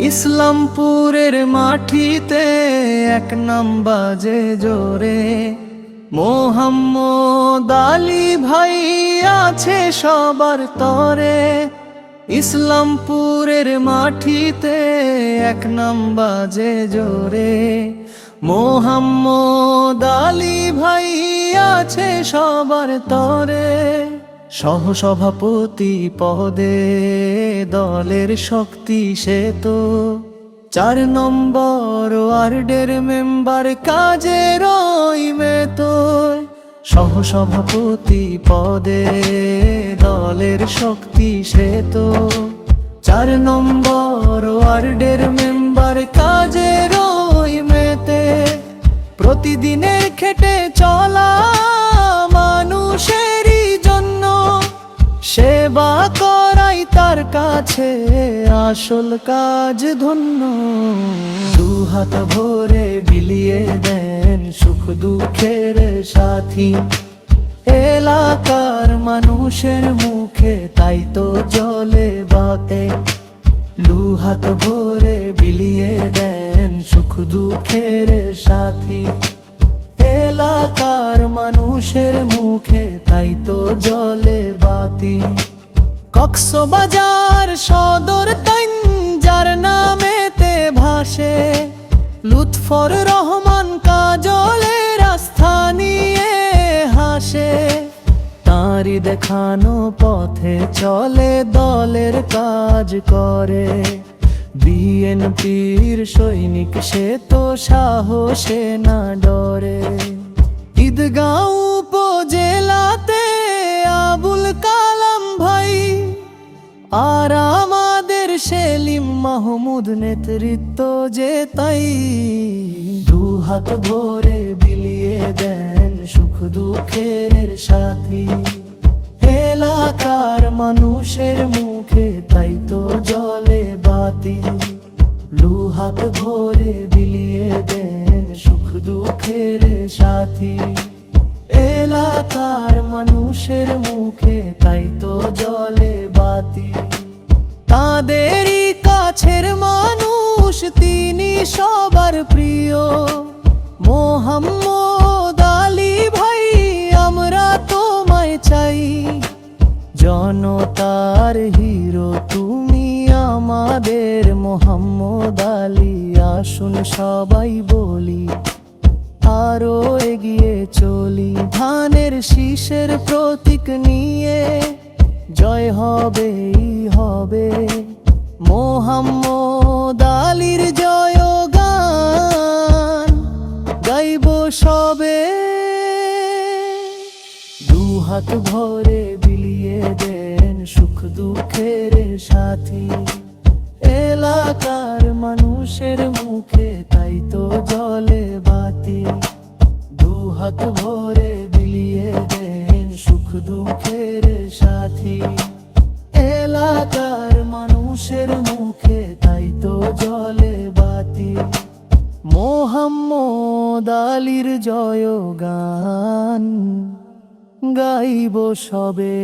ইসলামপুরের মাটিতে এক নাম বাজে জোরে। মোহাম্মদ আলী ভাই আছে সবার তরে। ইসলামপুরের মাটিতে এক নাম বাজে জোরে। মোহাম্মদ আলী ভাই আছে সবার তরে। সহসভাপতি পদে দলের শক্তি সে তো। চার নম্বর ওয়ার্ডের মেম্বার কাজের মে তো সহসভাপতি পদে দলের শক্তি সে তো। চার নম্বর ওয়ার্ডের মেম্বার কাজের মেতে। প্রতিদিনের খেটে চলা মানুষেরই জন্য সেবা করাই তার কাছে আসল কাজ ধন্য। দু হাত ভরে বিলিয়ে দেন সুখ দুঃখের সাথী। এলাকার মানুষের মুখে তাই তো জলে বাতে। হাত ভরে বিলিয়ে দেন সুখ দুঃখের সাথী। এলাকার মানুষের মুখে তাই তো জলে বাতি কক্সবাজার সদর তাইন যার নামেতে ভাসে। লুৎফর রহমান কাজলের আস্থা নিয়ে হাসে। তাঁরই দেখানো পথে চলে, দলের কাজ করে। বিএনপির সৈনিক সে তো সাহসে না ডরে। ঈদগাঁও আর আমাদের সেলিম মাহমুদ নেতৃত্ব যে তাই। দু হাত ভরে বিলিয়ে দেন সুখ দুঃখের সাথী। এলাকার মানুষের মুখে তাই তো জলে বাতি। দু হাত ভরে বিলিয়ে দেন সুখ দুঃখের সাথী। এলাকার মানুষের মুখে তাই তো জলে বাতি। সবার প্রিয়। মোহাম্মদ আলী ভাই, আমরা তোমায় চাই। জনতার হিরো, তুমি আমাদের। মোহাম্মদ আলী, আসুন সবাই বলি। আরও এগিয়ে চলি, ধানের শীষের প্রতীক নিয়ে। জয় হবে হাত ভরে বিলিয়ে দেন সুখ দুঃখের সাথী। এলাকার মানুষের মুখে তাই তো জলে বাতি। দু হাত ভরে বিলিয়ে দেন সুখ দুঃখের সাথী। এলাকার মানুষের মুখে তাই তো জলে বাতি। মোহাম্মদ আলীর জয় গান গাইব সবে।